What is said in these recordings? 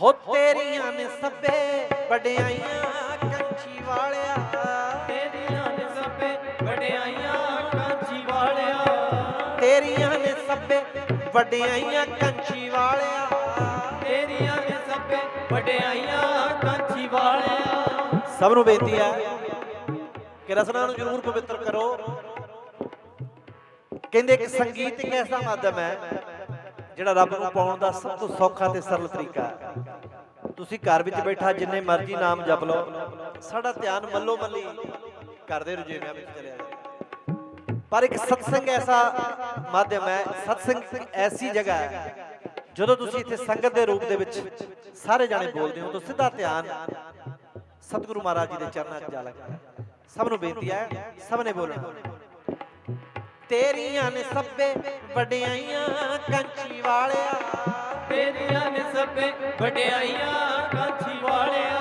ਹੋ ਤੇਰੀਆਂ ਨੇ ਸਭੇ ਵਡਿਆਈਆਂ ਕੰਚੀ ਵਾਲਿਆ। ਤੇਰੀਆਂ ਨੇ ਸਭੇ ਵਡਿਆਈਆਂ ਕਾਂਚੀ ਵਾਲਿਆ। ਤੇਰੀਆਂ ਨੇ ਸਭੇ ਵਡਿਆਈਆਂ ਕੰਚੀ ਵਾਲਿਆ। ਤੇਰੀਆਂ ਨੇ ਸਭੇ ਵਡਿਆਈਆਂ ਕਾਂਚੀ ਵਾਲਿਆ। ਸਭ ਨੂੰ ਬੇਨਤੀ ਹੈ ਕਿ ਰਸਨਾ ਨੂੰ ਜ਼ਰੂਰ ਪਵਿੱਤਰ ਕਰੋ। ਕਹਿੰਦੇ ਕਿ ਸੰਗੀਤ ਇੱਕ ਐਸਾ ਮਾਧਿਅਮ ਹੈ ਜਿਹੜਾ ਰੱਬ ਨੂੰ ਪਾਉਣ ਦਾ ਸਭ ਤੋਂ ਸੌਖਾ ਤੇ ਸਰਲ ਤਰੀਕਾ ਹੈ। ਤੁਸੀਂ ਘਰ ਵਿੱਚ ਬੈਠਾ ਜਿੰਨੇ ਮਰਜ਼ੀ ਨਾਮ ਜਪ ਲਓ। ਸਾਡਾ ਧਿਆਨ ਮੱਲੋ ਮੱਲੀ ਕਰਦੇ ਰੁਝੇਵਿਆਂ ਵਿੱਚ ਚਲਿਆ ਜਾਂਦਾ ਪਰ ਇੱਕ ਸਤਸੰਗ ਐਸਾ ਮਾਧਿਅਮ ਹੈ, ਸਤਸੰਗ ਐਸੀ ਜਗ੍ਹਾ ਹੈ, ਜਦੋਂ ਤੁਸੀਂ ਇੱਥੇ ਸੰਗਤ ਦੇ ਰੂਪ ਦੇ ਵਿੱਚ ਸਾਰੇ ਜਾਣੇ ਬੋਲਦੇ ਹੋ ਤਾਂ ਸਿੱਧਾ ਧਿਆਨ ਸਤਿਗੁਰੂ ਮਹਾਰਾਜ ਜੀ ਦੇ ਚਰਨਾਂ 'ਚ ਜਾ ਲੱਗਦਾ ਸਭ ਨੂੰ ਬੇਨਤੀ ਹੈ, ਸਭ ਨੇ ਬੋਲਣਾ। ਤੇਰੀਆਂ ਨੇ ਸਭੇ ਵਡਿਆਈਆਂ, ਕੰਚੀ ਵਾਲਿਆ। ਸਭੇ ਵਡਿਆਈਆਂ ਕਾਂਚੀ ਵਾਲਿਆ।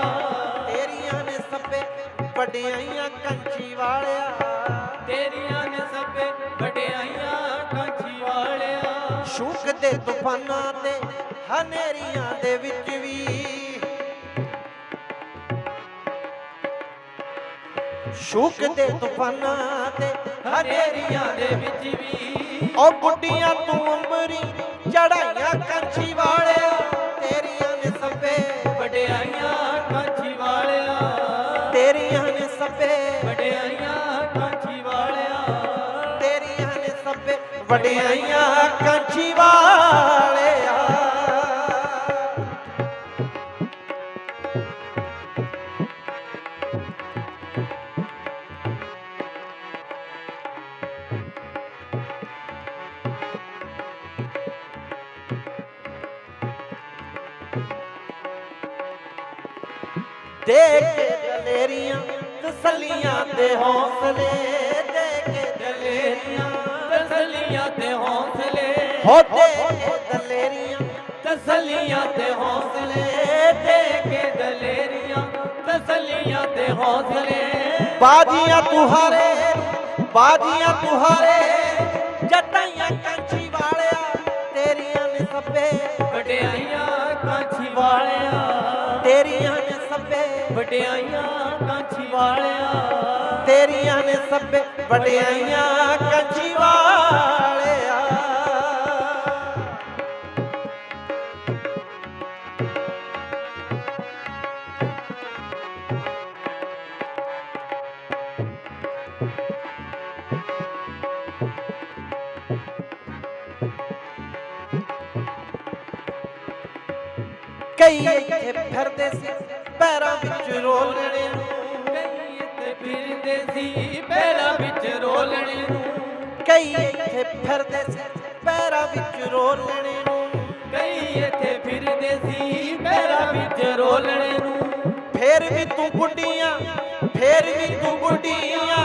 ਤੇਰੀਆਂ ਨੇ ਸਭੇ ਵਡਿਆਈਆਂ ਕੰਚੀ ਵਾਲਿਆ। ਤੇਰੀਆਂ ਨੇ ਸਭੇ ਵਡਿਆਈਆਂ ਕਾਂਚੀ ਵਾਲਿਆ। ਸ਼ੂਕ ਦੇ ਤੂਫਾਨਾਂ ਤੇ ਹਨੇਰੀਆਂ ਦੇ ਵਿੱਚ ਵੀ। ਸ਼ੂਕ ਦੇ ਤੂਫਾਨਾਂ ਤੇ ਹਨੇਰੀਆਂ ਦੇ ਵਿੱਚ ਵੀ। ਓ ਗੁੱਡੀਆਂ ਤੂੰ ਅੰਬਰੀ ਚੜਾਈਆਂ ਕੰਚੀ ਵਾਲਿਆ। ਵਡਿਆਈਆਂ ਕੰਚੀ ਵਾਲਿਆ। ਦੇਖ ਕੇ ਦਲੇਰੀਆਂ ਤਸੱਲੀਆਂ ਤੇ ਹੌਸਲੇ ਦੇ ਕੇ ਦਲੇਰੀਆਂ ਹੌਸਲੇ ਹੋ ਦੇ ਕੇ ਦਲੇਰੀਆਂ ਤਸਲੀਆਂ ਤੇ ਹੌਸਲੇ ਦੇ ਕੇ ਦਲੇਰੀਆਂ ਤਸਲੀਆਂ ਤੇ ਹੌਸਲੇ। ਬਾਜੀਆਂ ਤੁਹਾਰੇ ਬਾਜੀਆਂ ਤੁਹਾਰੇ ਜਟਾਈਆਂ ਕੰਚੀ ਵਾਲਿਆ ਤੇਰੀਆਂ ਨੇ ਸਭੇ ਵਡਿਆਈਆਂ ਕਾਂਚੀ ਵਾਲਿਆ। ਤੇਰੀਆਂ ਨੇ ਸਭੇ ਵਡਿਆਈਆਂ ਕਾਂਚੀ ਵਾਲਿਆ। ਤੇਰੀਆਂ ਨੇ ਸਭੇ ਵਡਿਆਈਆਂ ਕੰਚੀ ਵਾਲਿਆ। ਕਈ ਇੱਥੇ ਫਿਰਦੇ ਸੀ ਪੈਰਾਂ ਵਿੱਚ ਰੋਲਣੇ। ਨੂੰ ਕਈ ਇੱਥੇ ਫਿਰਦੇ ਸੀ ਪੈਰਾਂ ਵਿੱਚ ਰੋਲਣੇ। ਨੂੰ ਕਈ ਇੱਥੇ ਫਿਰਦੇ ਸੀ ਪੈਰਾਂ ਵਿੱਚ ਰੋਲਣੇ। ਨੂੰ ਕਈ ਇੱਥੇ ਫਿਰਦੇ ਸੀ ਪੈਰਾਂ ਵਿੱਚ ਰੋਲਣੇ। ਨੂੰ ਫੇਰ ਵੀ ਤੂੰ ਗੁੱਡੀਆਂ ਫੇਰ ਵੀ ਤੂੰ ਗੁੱਡੀਆਂ।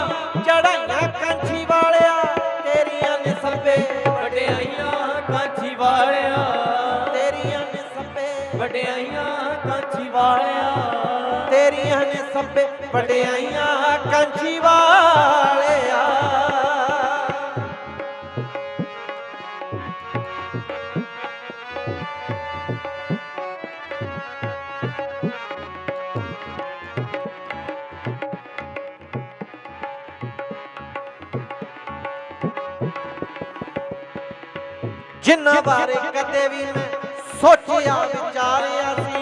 ਤੇਰੀਆਂ ਨੇ ਸਭੇ ਵਡਿਆਈਆਂ ਕੰਛੀ ਵਾਲਿਆ। ਜਿੰਨਾ ਬਾਰੇ ਕਦੇ ਵੀ ਮੈਂ ਸੋਚਿਆ ਵਿਚਾਰਿਆ ਸੀ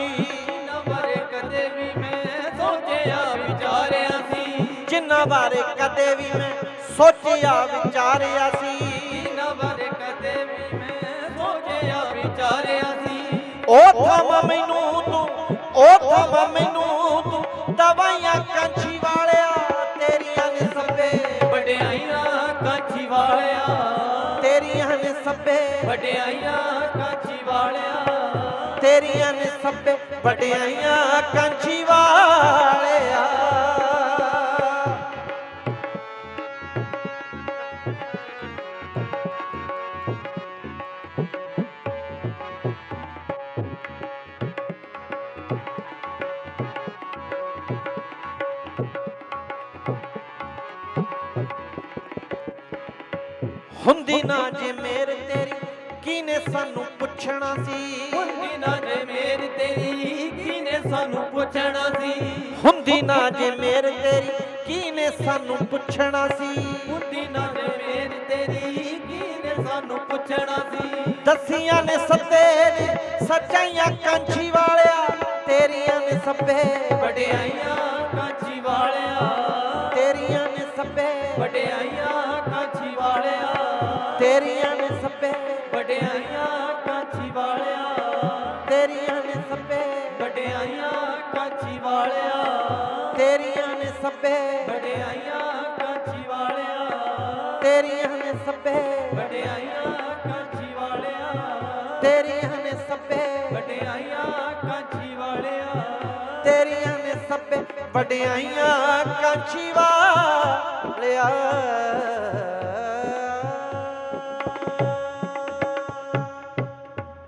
ਸੀ ਜਿੰਨਾ ਬਾਰੇ ਕਦੇ ਵੀ ਮੈਂ ਸੋਚਿਆ ਵਿਚਾਰਿਆ ਸੀ। ਨਾ ਬਾਰੇ ਕਦੇ ਵੀ ਮੈਂ ਸੋਚਿਆ ਵਿਚਾਰਿਆ ਸੀ। ਉਹ ਥਮ ਮੈਨੂੰ ਤੂੰ ਉਹ ਥਮ ਮੈਨੂੰ ਤੂੰ ਦਵਾਈਆਂ ਕੰਛੀ ਵਾਲਿਆ ਤੇਰੀਆਂ ਨੇ ਸਭੇ ਵਡਿਆਈਆਂ ਕਾਂਚੀ ਵਾਲਿਆ। ਤੇਰੀਆਂ ਨੇ ਸਭੇ ਵਡਿਆਈਆਂ ਕਾਂਚੀ ਵਾਲਿਆ। ਤੇਰੀਆਂ ਨੇ ਸਭੇ ਵਡਿਆਈਆਂ ਕੰਛੀ ਵਾਲਿਆ। ਹੁੰਦੀ ਨਾ ਜੇ ਮੇਰ ਤੇਰੀ ਕਿਨੇ ਸਾਨੂੰ ਪੁੱਛਣਾ ਸੀ? ਹੁੰਦੀ ਨਾ ਜੇ ਮੇਰ ਤੇਰੀ ਸਾਨੂੰ ਪੁੱਛਣਾ ਸੀ? ਹੁੰਦੀ ਨਾ ਜੇ ਮੇਰ ਤੇਰੀ ਕੀ ਨੇ ਸਾਨੂੰ ਪੁੱਛਣਾ ਸੀ? ਹੁੰਦੀ ਨਾ ਜੇ ਮੇਰ ਤੇਰੀ ਕੀ ਨੇ ਸਾਨੂੰ ਪੁੱਛਣਾ ਸੀ? ਦਸੀਆਂ ਨੇ ਸੱਤੇ ਨੇ ਸੱਚਾਈਆਂ ਕਾਂਛੀ ਵਾਲਿਆ ਤੇਰੀਆਂ ਨੇ ਸੱਬੇ ਤੇਰੀਆਂ ਨੇ ਸੱਬੇ ਵਡਿਆਈਆਂ ਕਾਛੀ ਵਾਲਿਆ। ਤੇਰੀਆਂ ਨੇ ਸੱਪੇ ਵਡਿਆਈਆਂ ਕਾਂਚੀ ਵਾਲਿਆ। ਤੇਰੀਆਂ ਨੇ ਸੱਬੇ ਵਡਿਆਈਆਂ ਕਾਂਚੀ ਵਾਲਿਆ। ਤੇਰੀਆਂ ਨੇ ਸੱਪੇ ਵਡਿਆਈਆਂ ਕਾਂਚੀ ਵਾਲਿਆ। ਤੇਰੀਆਂ ਨੇ ਸੱਬੇ ਵਡਿਆਈਆਂ ਕਾਂਚੀ ਵਾਲਿਆ। ਤੇਰੀਆਂ ਨੇ ਸੱਬੇ ਵਡਿਆਈਆਂ ਕਾਛੀ ਵਾਲਿਆ।